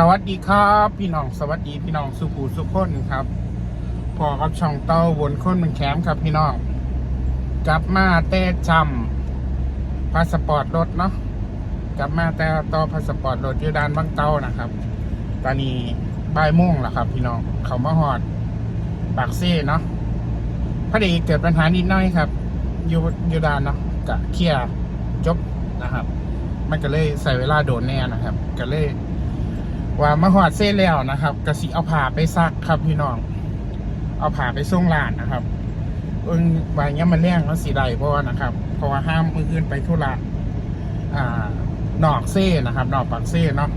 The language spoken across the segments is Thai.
สวัสดีครับ พี่น้องสวัสดีพี่น้องสุภูสุขคนครับพอกับช่องเต้าบนคนเป็นแคมครับพี่น้องกลับมาแต่จำพาสปอร์ตรถเนาะกลับมาแต่ต่อพาสปอร์ตรถยูดานบางเต้านะครับ ตอนนี้บ่ายโมงแล้วครับ พี่น้องเขามาหอดปากเซ่เนาะพอดีเกิดปัญหานิดหน่อยครับยูยูดานเนาะกะเคลียร์จบนะครับ มันก็เลยใส่เวลาโดนแน่นะครับ ก็เลย ว่ามาหอดเส้นแล้วนะครับกระสิเอาผ้าไปซักครับพี่น้อง เอาผ้าไปส่งร้านนะครับเอิงวางเงี้ยมันแรงแล้วสีใดเพราะว่านะครับ เพราะว่าห้ามมืออื่นไปธุระอ่านอกเซ่นะครับนอกปากเซ่เนาะ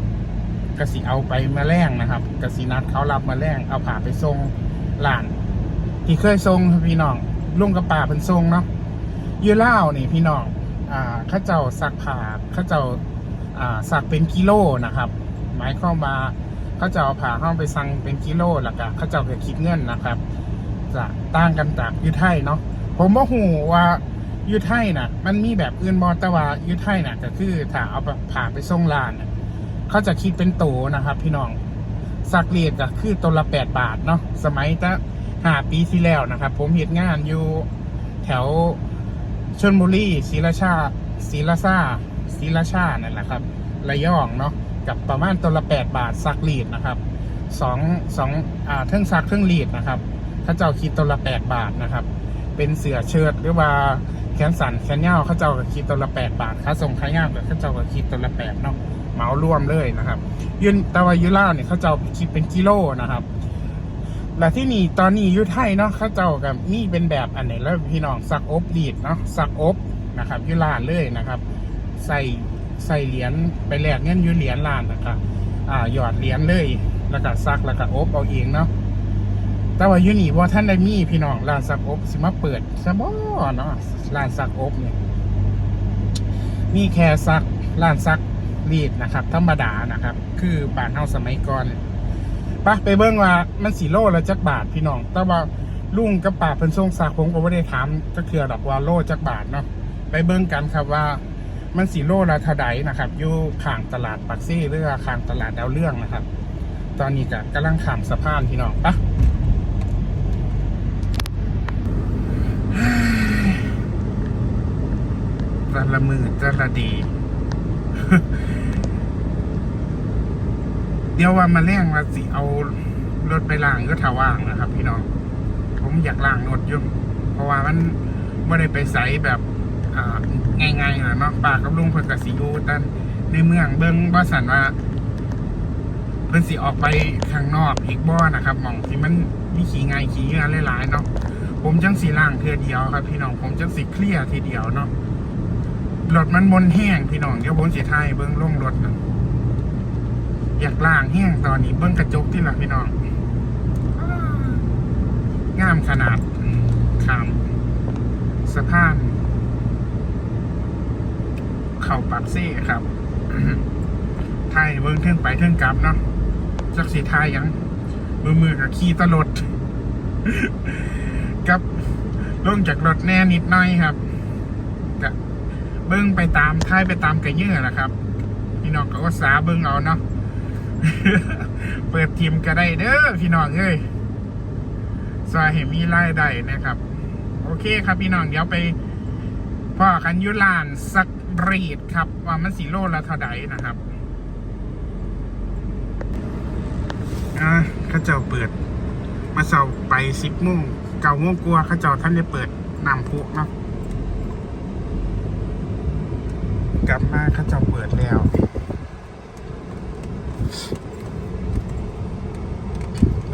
กระสิเอาไปมาแรงนะครับกระสินัดเขารับมาแรงเอาผ้าไปส่งร้าน ที่เคยส่งพี่น้องลุงกับป่าเป็นส่งเนาะอยูเล่านี่พี่น้องอ่าข้าเจ้าซักผ้าข้าเจ้าอ่าสักเป็นกิโลนะครับ หมายความาเขาจะเอาผ่าเข้าไปสั่งเป็นกิโลแล้วก็เขาจะเอาไปคิดเงินนะครับ จะต่างกันจากอยูไทยเนาะผมว่าหูว่าอยูไทยน่ะ มันมีแบบอื่นบอต่ว่าอยูไทยน่ะก็คือถ้าเอาผ่าไปส่งร้านน่ะเขาจะคิดเป็นโตนะครับ พี่น้องสักเรียดก็คือตัวละแปดบาทเนาะสมัยตั้งห้าปีที่แล้วนะครับ ผมเห็นงานอยู่แถวชลบุรีศรีราชาศรีราชาศรีราชานั่นแหละครับ ระยองเนาะ กับประมาณตัวละแปดบาทซักรีดนะครับสองสองอ่าเครื่องซักเครื่องรีดนะครับเขาเจ้าคิดตัวละแปดบาทนะครับ เป็นเสือเชิ้ตหรือว่าแขนสันแขนยาวเขาเจ้าก็คิดตัวละแปดบาทค่าส่งค่ายาวกับเขาเจ้าก็คิดตัวละแปดเนาะเหมารวมเลยนะครับยืนตะวันยุล่าเนี่ยเขาเจ้าคิดเป็นกิโลนะครับและที่นี่ตอนนี้ยุไทยเนาะเขาเจ้ากับนี่เป็นแบบอันไหนแล้วพี่น้องซักอบรีดเนาะซักอบนะครับยุล่าเลยนะครับ ใส่ ใส่เหรียญไปแลกเงินอยูเหรียญล้านนะครับอ่าหยอดเหรียญเลยแล้วก็ซักแล้วก็อบเอาเองเนาะแต่ว่าอยูนี่ว่าท่านได้มีพี่น้องร้านซักอบสิมาเปิดซะบ่เนาะร้านซักอบเนี่ยมีแค่ซักร้านซักรีดนะครับ ธรรมดานะครับ คือบ้านเฮาสมัยก่อนปะไปเบิ่งว่ามันสีโลละจักบาทพี่น้อง แต่ว่าลุงกับป้าเพิ่นส่งซักผมก็บ่ได้ถามก็คือดอกว่าโลจักบาทเนาะไปเบิ่งกันครับว่า มันสีโลละเทาไดนะครับอยู่ข้างตลาดปักซี่หรือว่าข้างตลาดดาวเรื่องนะครับ ตอนนี้ก็กำลังข้ามสะพานพี่น้องปะต่ละมือต่ละดี เดี๋ยวว่ามาแรงว่าสิเอารถไปล้างก็ถาว่างนะครับ พี่น้อง ผมอยากล้างรถยู่เพราะว่ามันไม่ได้ไปใสแบบอ่า ง่ายๆนะเนาะปากกับลุงเพิ่นก็สิอยู่แต่ในเมืองเบิ่งบ่สันว่าเพิ่นสิออกไปข้างนอกอีกบ่นะครับมองที่มันมีขี่ง่ายขี่เงือหลายๆเนาะผมจังสิล้างเทื่อเดียวครับ พี่น้องผมจังสิเคลียร์ทีเดียวเนาะรถมันมนแห้งพี่น้องเดี๋ยวผมสิถ่ายเบิ่งล่งรถนะอยากล้างแห้งตอนนี้เบิ่งกระจกที่ละพี่น้องงามขนาดขามสะพาน เข่าปักซี่ครับไทยเบิ้งเทิงไปเทิงกลับเนาะจักสีไทยยัง มือมือกับขี่ตลดกับลงจากรถแน่นิดหน่อยครับกับเบิ้งไปตามท้ายไปตามกระเยื่อแหละครับพี่น้องก็อุตสาเบิ้งเอาเนาะเปิดทีมก็ได้เด้อพี่น้องเอ้ยซอยเห็นมีรายได้นะครับ โอเคครับพี่น้องเดี๋ยวไปพ่อคันยุลานสัก รีดครับ ว่ามันสีโลละเท่าใดนะครับ อ่าข้าเจ้าเปิด มาเสาไปสิบโมงเก้าโมงกลัวข้าเจ้าท่านได้เปิดนำพุเนาะกลับมาข้าเจ้าเปิดแล้ว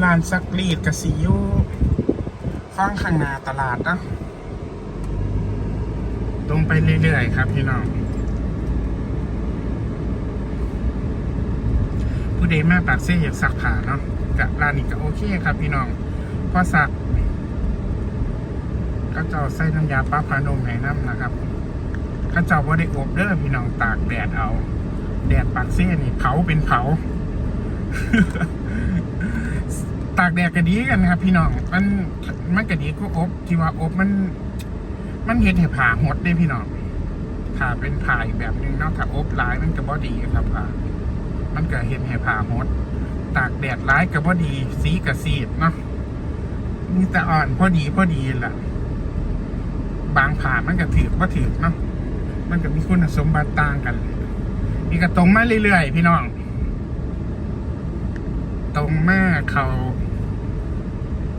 ลานซักรีดกับสียูฟังข้างหน้าตลาดนะ ตรงไปเรื่อยๆครับพี่น้อง ผู้ใดมาปากเสียอยากสักผ่าเนาะกับร้านนี้ก็โอเคครับพี่น้องพอสักก็จ้าใส่น้ำยาป้าพานมให้น้ำนะครับก็จ้าว่าได้อบเด้อพี่น้องตากแดดเอา แดดปากเสียนี่เผาเป็นเผาตากแดดก็ดีกันครับ พี่น้องมันมันก็ดีก็อบที่ว่าอบมัน มันเห็นให้ผ่าหดได้พี่น้องผ่าเป็นผ่าอีกแบบหนึงเนอกถ้าอบหลายมันก็บ่ดีครับผ่ามันก็เห็นให้ผ่าหด ตากแดดร้ายกับอดี สีกับสีดเนาะมีแต่อ่อนพอดีพอดีล่ะบางผ่ามันก็ถือว่าถือเนาะมันก็มีคุณสมบัติต่างกันนี่ก็ตรงมาเรื่อยๆพี่น้อง ตรงมาเขา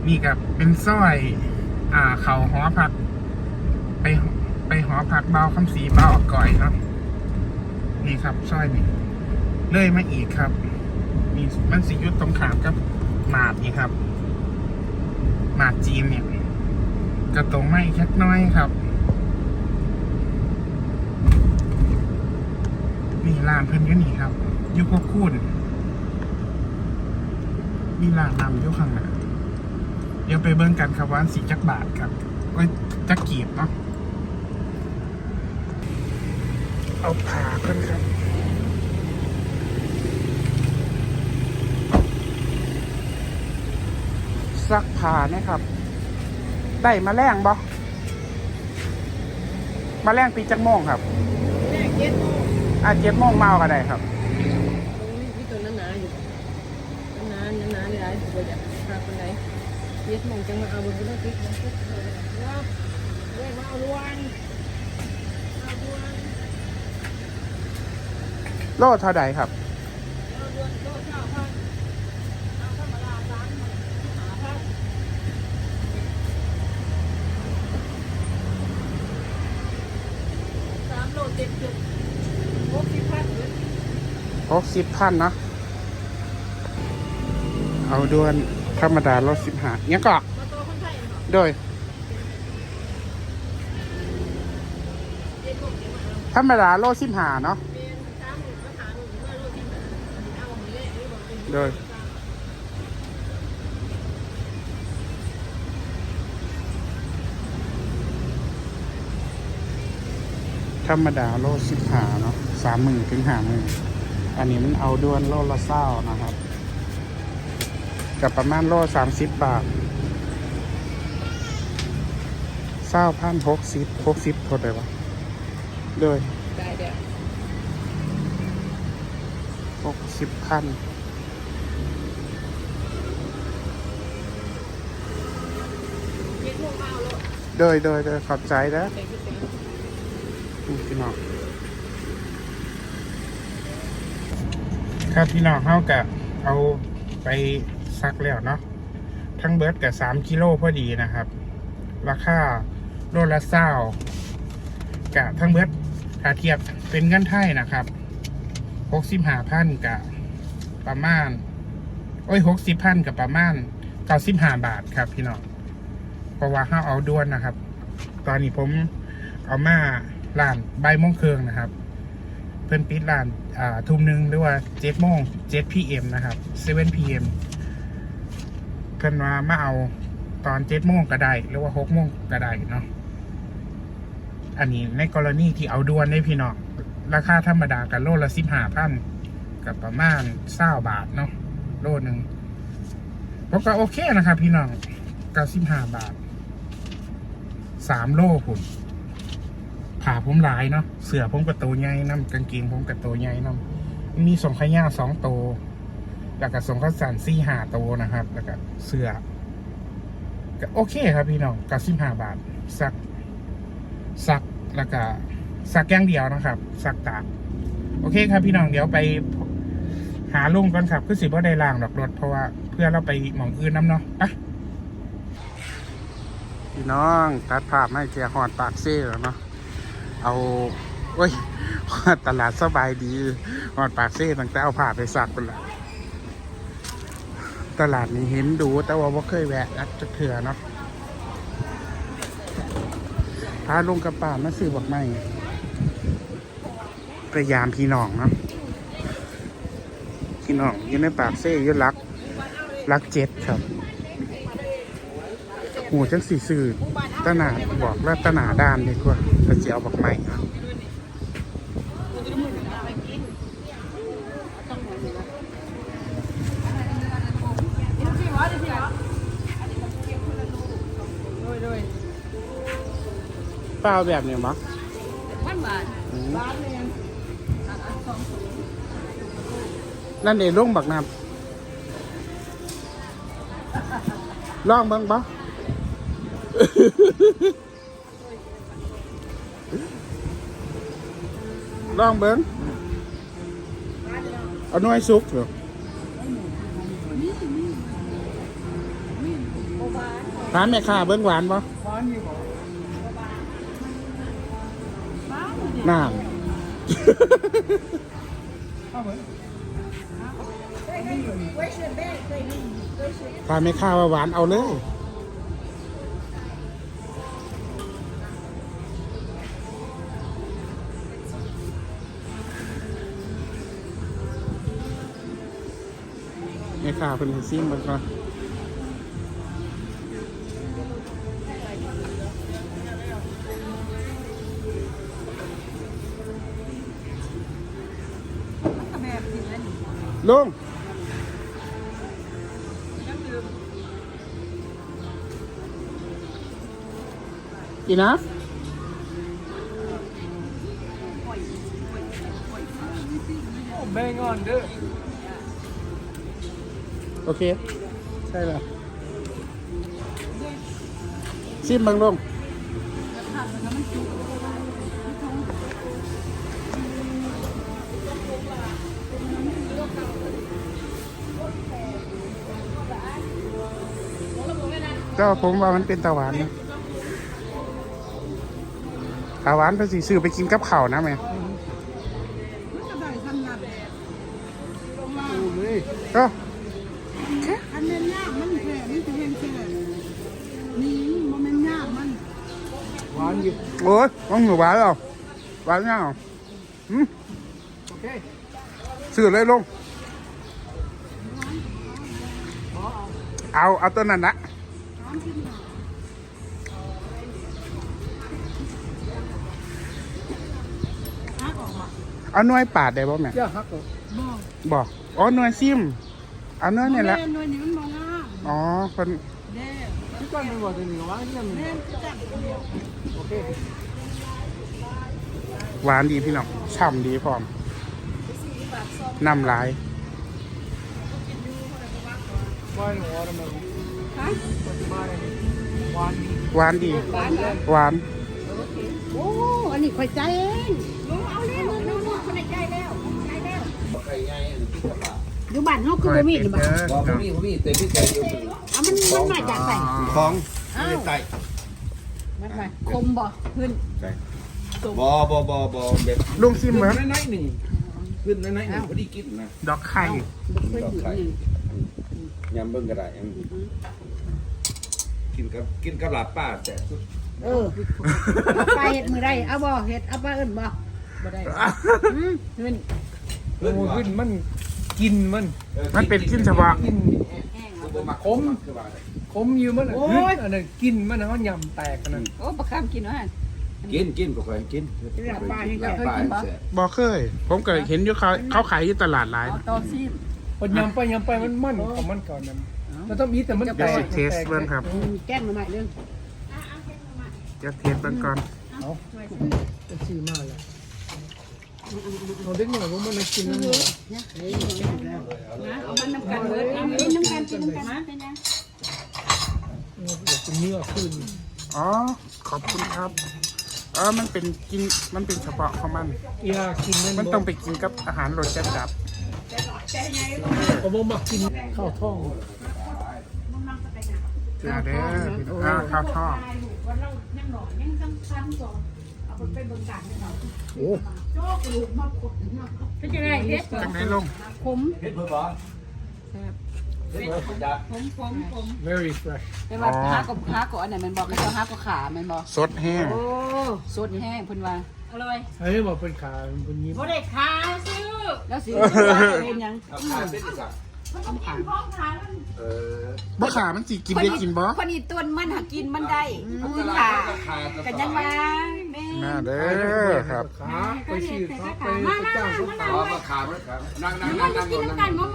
นี่กับเป็นสร้อย อ่าเขาหอพัก ไปหอพักเบาคำสีเบาออกก่อยเนาะนี่ครับสร้อยนี่เลื่อยมาอีกครับ มีมันสิยุดตรงขามกับหมาดนี่ครับ หมาดจีนเนี่ยกระตรงไมาอีกแค่น้อยครับมีร้านเพิ่นอยู่นี่ครับยุคกคูนมีร้านนำยู่ข้างหน้าเดี๋ยวไปเบิ่งกันครับว่าสีจักบาทครับโอ้จักกีบเนาะ เอาผ่าเพิ่นครับซักผ้าเนี่ยครับ ได้มาแรงบ่มาแรงปีจักโมงครับแม่เก็ตโอ้อะเจ็ดโมงเมาก็ได้ครับยพี่ตัวนั้นหนาอยู่หนาหนาหนาเลยไอ้ตัวอยากพาคนไหนเก็ตมองจังมาเอาบนก็ต้องติ๊กนะติ๊กเลยว่าเรียกว่าเอาล้วนเอาล้วน โลเท่าใดครับเอาล้วนโลเก้าพันเอาธรรมดาสามพันหาพันสามโลเจ็ดจุดหกสิบพันเลยหกสิบพันเนาะ เอาด่วนธรรมดาลดสิบห้าเนี่ยก็มาตัวคนไทยเหรอโดย ธรรมดาโลสิบห้าเนาะ โดยธรรมดาโลสิบห้าเนาะสามหมื่นถึงห้าหมื่นอันนี้มันเอาด่วนโลละเศร้านะครับ กับประมาณโลสามสิบบาทเศร้าพันหกสิบหกสิบเท่าไหร่วะโดยได้เดี๋ยวหกสิบพัน โดยโดยโดยขอบใจนะเต็มที่เต็มอืมพี่น้องครับพี่น้องเฮากะเอาไปซักแล้วเนาะทั้งเบิร์ดกับสามกิโลพอดีนะครับ ราคาโลละเศร้ากะทั้งเบิร์ดถ้าเทียบเป็นเงินไทยนะครับหกสิบห้าพันกับประมาณ โอ้ยหกสิบพันกับประมาณเก้าสิบห้าบาทครับพี่น้อง เพราะว่าห้าเอาด้วนนะครับ ตอนนี้ผมเอามาร้านใบมงเคืองนะครับ เพื่อนปิดร้านอ่าทุ่มหนึ่งหรือว่าเจ็ดโมงเจ็ดพีเอ็มนะครับเซเว่นพีเอ็มเพื่อนมามาเอาตอนเจ็ดโมงก็ได้หรือว่าหกโมงก็ได้เนาะอันนี้ในกรณีที่เอาด่วนได้พี่น้องราคาธรรมดากับโลละสิบห้าพันกับประมาณเศร้าบาทเนาะโลหนึ่งผมก็โอเคนะครับพี่น้องกับสิบห้าบาท สามโลคุณผ่าผมหลายเนาะเสือผมกับตัวใหญ่น้ำกางเกงผมกับตัวใหญ่น้ำมีส่งขย่าสองโตแล้วก็ส่งข้าวสารสี่ห้าตัวนะครับ แล้วก็เสือก็โอเคครับพี่น้องกับสิบห้าบาทสักสักแล้วก็สักอย่างเดียวนะครับ สักตากโอเคครับพี่น้องเดี๋ยวไปหาลุงก่อนครับคือสิบ่ได้ล่างดอกรถเพราะว่าเพื่อเราไปหมองอื่นน้ำเนาะไป พี่น้อง ตัดภาพให้เจียหอดปากเซ่แล้วเนาะเอาโอ้ยตลาดสบายดีหอดปากเซ่ตั้งแต่เอาผ่าไปสักคนละตลาดนี้เห็นดูแต่ว่าบ่เคยแวะอัดจะเถื่อเนาะพาลงกระป่ามาซื้อบักไม้พยายามพี่น้องเนาะพี่น้องอยู่ในปากเซ่ยุลักลักเจ็ดครับ หูจังสีสื่อตะหนาบอกแล้วตะหนาด้านดีกว่าจะเจียวบักไม้เนาะโดยโดยเปล่าแบบนี้มั้งพันบาทบาทเลยอันอันสองสูงนั่นเองลุงบักน้ำลองเบิ่งบ่ ลองเบิ่งเอาหน่วยสุกเหรอร้านแม่ค้าเบิ่งหวานบ่น้ำถ้าไม่ข้าวหวานเอาเลย ม่ข้าเป็นซิมมันก่อนลุงอีนะแบ่งอนเด้อ โอเค ใช่แล้วซิมเบังลงก็ผมว่ามันเป็นตะหวานนะตะหวานไปสิซื้อไปกินกับข้าวนะแม่ดูเลยก็านอยู่ โอ้ยต้องหนูหวานเหรอหวานยังอะอืมโอเคซื้อเลยลง เอา เอาตัวนั้นนะเอาหน่วยปาดได้บ่แม่อย่าหักหรอกบอกบอกอ๋อหน่วยซิมเอาหน่วยนี่แหละแม่หน่วยนี้มันมองง่ามอ๋อคนเด้ที่ก่อนมันบอกจะหนีหวานยังแม่จั บเดียวโอเคหวานดีพี่น้องฉ่ำดีพร้อมน้ำลายหวานหัวทำไมฮะมาเลยหวานดีหวานดีหวานโอ้อันนี้ข่อยใจเองหนูเอาเล่นหนูหนูคนใจแล้วใจแล้วอยู่บ้านเฮาคือบ่มีนี่บ่บอกผมมีผมมีเต็มที่ใจอยู่เอามันมันมาจากใส่ของอ้าวใส่ มันไปคมบ่ขึ้นบอบอบอบอแบบลุงซิมเหมือนน้อยๆหนึ่งขึ้นน้อยๆหนึ่งพอดีกินนะดอกไข่บ่เคยอยู่นี่ยำเบิ้งก็ได้ยำกินกับกินกับหลาบป้าแต่สุดเออเอาไปเฮ็ดมื้อใดเอาบ่เฮ็ดเอาไปเอิ้นบ่บ่ได้อืมขึ้นโอ้ขึ้นมันกินมัน มันเป็นกินเฉพาะ กินคมคือว่า ขมอยู่มันขึ้นอันนั้นกินมันเขายำแตกอันนั้นโอ้ประคำกินว่ากินกินก็ค่อยกินหลาบป้าแซ่บอเคย ผมก็เห็นอยู่เขาเขาขายอยู่ตลาดหลาย เอาต่อซีมพอยำไปยำไปมันมันของมันก่อนนั้นมันต้องมีแต่มันแตเดี๋ยวกสิเทสเบิ่งครับ อืมแกล้งมาใหม่เด้อเดี๋ยวเทสเบิ่งก่อนเอาจะซื้อมาแล้วเอาเด็กหน่อยว่ามันกินนั่นเลยเอามันน้ำกันเบิดเอากินน้ำกันกินน้ำกันเป็นยัง เป็นเนื้อขึ้นอ๋อ ขอบคุณครับเออมันเป็นกิน มันเป็นเฉพาะของมัน อยากกินนั่นมันต้องไปกินกับอาหารรสจัดจัดก็บ่มากินข้าวท้องอ่าเด้ออ่าข้าวทอดโอ้เป็นยังไงเฮ็ดจังได้ลงขมเฮ็ดเพิ่นบ่แซ่บ เฮ็ดเพิ่นจ้ะขมขมขม very fresh แต่ว่าหากับหากับอันไหนมันบอกไม่ต้องหากับขามันบอกสดแห้งโอ้สดแห้งเพิ่นว่าอร่อยเฮ้ยบอกเป็นขาเป็นยิ้มบ่ได้ขาซื้อแล้วสิเป็นยังเอาข้าวเป็นสักต้องขาเออบ่ขามันสิกินได้กินบ่คนอีต้นมันหากินมันได้คือขาขากันยังว่า แม่น่าเด้อครับ ขาไปซื้อขาไปไปจ้างเขาขาขอมาขามาขานั่งนั่งนั่งนั่งนั่งนั่ง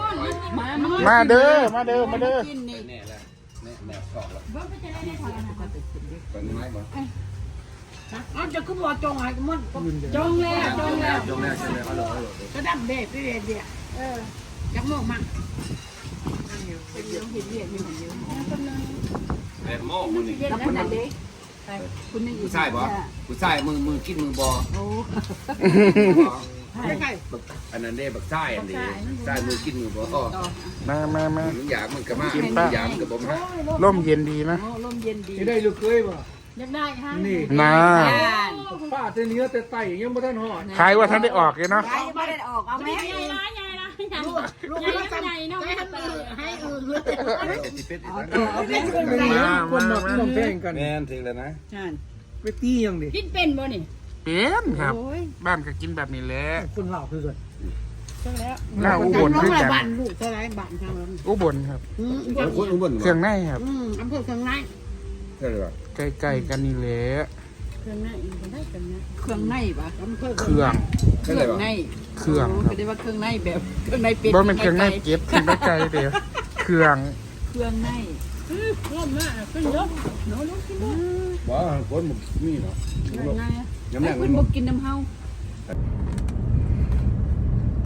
มามามาเด้อมาเด้อมาเด้อกินนี่แน่แล้วแน่แน่ชอบแล้วเป็นไม้บ่อ้าวจะคือบ่จงให้มันจงแล้วจงแล้วจงแน่ใช่ไหมฮัลโหลฮัลโหลกระดับเด็กเด็กเด็กเออจักโมงมาเป็นเรื่องเห็นเรียกมีของเยอะแม่หม้อมือนี่แล้วคน นั้นเด้คุณนึงอีผู้กชายบ่ผู้ชายมือมือกินมือบ่โอ้ใกล้บักอันนั้นเด้บักชายอันนี้ชายมือกินมือบ่ก็มามามามันอยากมันก็มากินปะอยากมันก็บ่มาร่มเย็นดีนะโอ้ลมเย็นดีๆจะได้ลูกเคยบ่อยากได้ฮะนี่นาป้าแต่เนื้อแต่ไตยังบ่ทันหอดขายว่าท่านได้ออกเลยเนาะยายไม่ได้ออกเอาแม่ใหญ่ ร้ายใหญ่ร้าใหญ่ลูกใหญ่ลูกใหญ่เนาะไม่ให้ให้อื่นเลยเอีกเอานะตัวเอาแม่มาคนหมักน้องแพงกันแม่นถึงแล้วนะไปตียังดิกินเป็นบ่นี่เป็นครับ บ้านก็กินแบบนี้แหละคนเหล่าคือกันใช่แล้วหน้าอุบลน้องคือละกันบ้านลูกเท่าไรบ้านทางอุบลครับอุบลเครื่องในครับอำเภอเชียงใหรือเปล่าใกล้ๆกันนี่แหละ เครื่องในอีกคนได้เครื่องในเครื่องในปะอำเภอเครื่องใช่หรือเปล่าเครื่องคไม่รับได้ว่าเครื่องในแบบเครื่องในเป็ดบ่เป็นเครื่องในเก็บเครื่องในไก่เดียวเครื่องเครื่องในร่มมากขึ้นยกหนูลูกกินด้วยบ่คนมันมีเนาะไงยำแรไอ้กคุมัณนบอกกินน้ำเฮา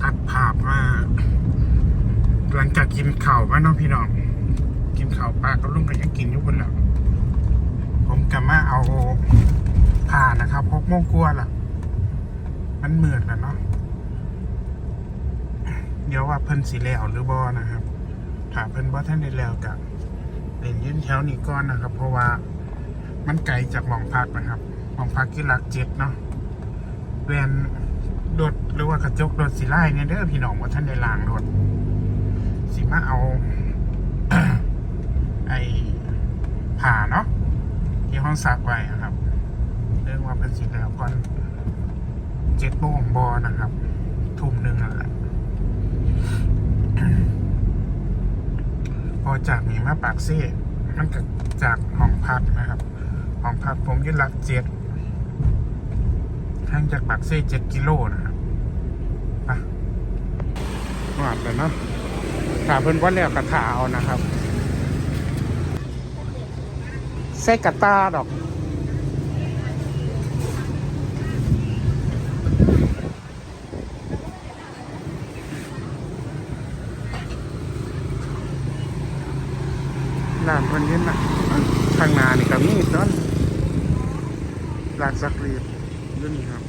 ตัดภาพว่าหลังจากกินข้าวมาเน้องพี่น้อง กินข้าวปลากับลุงก็ยังกินอยู่คนแล้วผมกลับมาเอา ผ่านนะครับพกโมงกลัวาล่ะ มันเหมือนแล้วเนาะเดี๋ยวว่าเพิ่นสีแล้วหรือบอนะครับถ้าเพิ่นบ่ท่านได้แล้วกับเล่นยืนแถวนี้ก่อนนะครับ เพราะว่ามันไกลจากหมองพักนะครับหมองพักที่หลักเจ็ดเนาะเวนรถหรือว่ากระจกรถสีไล่เนี่ยเด้อพี่น้องว่าท่านได้ล้างรถสิมาเอาไอ้ผ่าเนาะที่ห้องซักไว้อะครับ เรื่องว่าเพิ่นสิแล้วก่อนเจ็ดโมงบอนะครับ ทุ่มหนึ่งนั่นแหละพอจากนี้มาปากเซ่มันก็จากห้องพักนะครับห้องพักผมยึดหลักเจ็ดห่างจากปากเซ่เจ็ดกิโลนะครับอะหวานเลยเนาะถาเพิ่นว่าแล้วกระถาเอานะครับใส่กระตาดอก ร้านคนนี้นะข้างหน้านี่ก็มีต้นร้านซักรีดอยู่นี่ครับ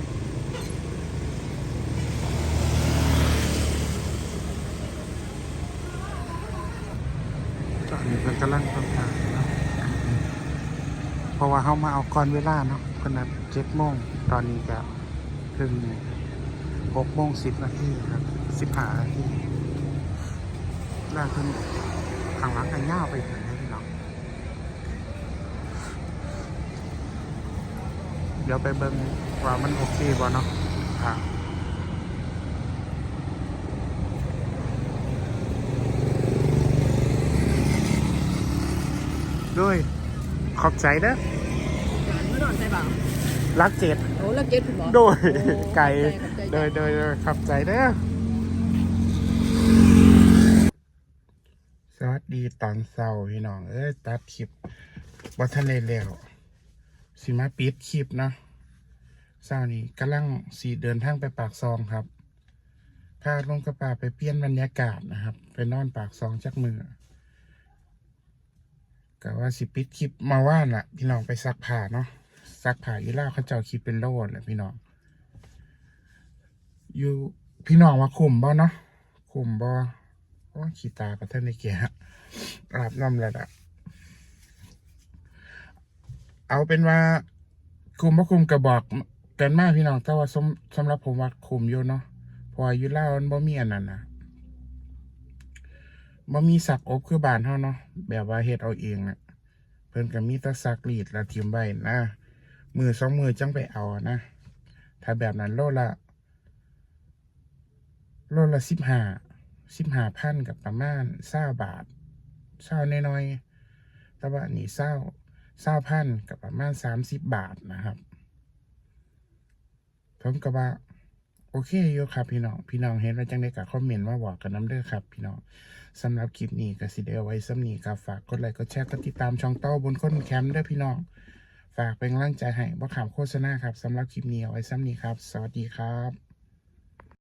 ตอนนี้เพิ่นกำลังทำงานนะเพราะว่าเขามาเอาก่อนเวลาเนาะขนาดเจ็ดโมงตอนนี้ก็ถึงหกโมงสิบนาทีครับสิบห้านาทีล้วเพิ่นข้างหลังกันย่าวไปถึงนะพี่น้อง เดี๋ยวไปเบิ่งว่ามันโอเคบ่เนาะครับด้วยขอบใจเด้อไม่นอนใช่เปล่ารักเจ็ดโอ้แล้วเจ็ดคุณหมอโดยไก่โดยโดยโดยขอบใจเด้อสวัสดีตอนเช้าพี่น้อง เอ้ยตัดคลิปบ่ทันได้แล้ว สิมาปิดคลิปเนาะเช้านี้กำลังสีเดินทางไปปากซองครับ พาลงกระป่าไปเปลี่ยนบรรยากาศนะครับ ไปนอนปากซองจักมือกะว่าสิปิดคลิปมาว่านล่ะพี่น้องไปซักผ้าเนาะซักผ้าอีล่าเขาเจ้าคิดเป็นโลดแหละพี่น้องอยู่พี่น้องว่าคุมบ่เนาะคุมบ่โอ้ขี้ตากับท่านในเกียร์อาบน้ำแล้วอะ เอาเป็นว่าคุมบ่คุมกระบอกกันมากพี่น้องแต่ว่าสำสำหรับผมว่าคุมอยู่เนาะเพราะว่าอยู่ล่าวมันบ่มีอันนั้นนะบ่มีสักอบคือบานเฮาเนาะแบบว่าเฮ็ดเอาเองน่ะเพิ่นก็มีตะซักรีดแล้วทิมไว้นะมือสองมือจังไปเอานะถ้าแบบนั้นโลละโลละสิบห้าสิบห้าพันกับประมาณเศร้าบาทเศร้าน้อยๆแต่ว่านนี้เศร้า เศร้าพันกับประมาณสามสิบบาทนะครับ ผมก็ว่า โอเคอยู่ครับพี่น้อง พี่น้องเห็นว่าจังได้กับคอมเมนต์มาบอกกันน้ำเด้อครับ พี่น้องสำหรับคลิปนี้ก็สิเดียวไว้สำนีครับฝากกดไลค์กดแชร์กดติดตามช่องเต้าบนค้นแคมป์เด้อพี่น้อง ฝากเป็นกำลังใจให้บ่ขามโฆษณาครับสำหรับคลิปนี้เอาไว้ซ้ำนี้ครับ สวัสดีครับ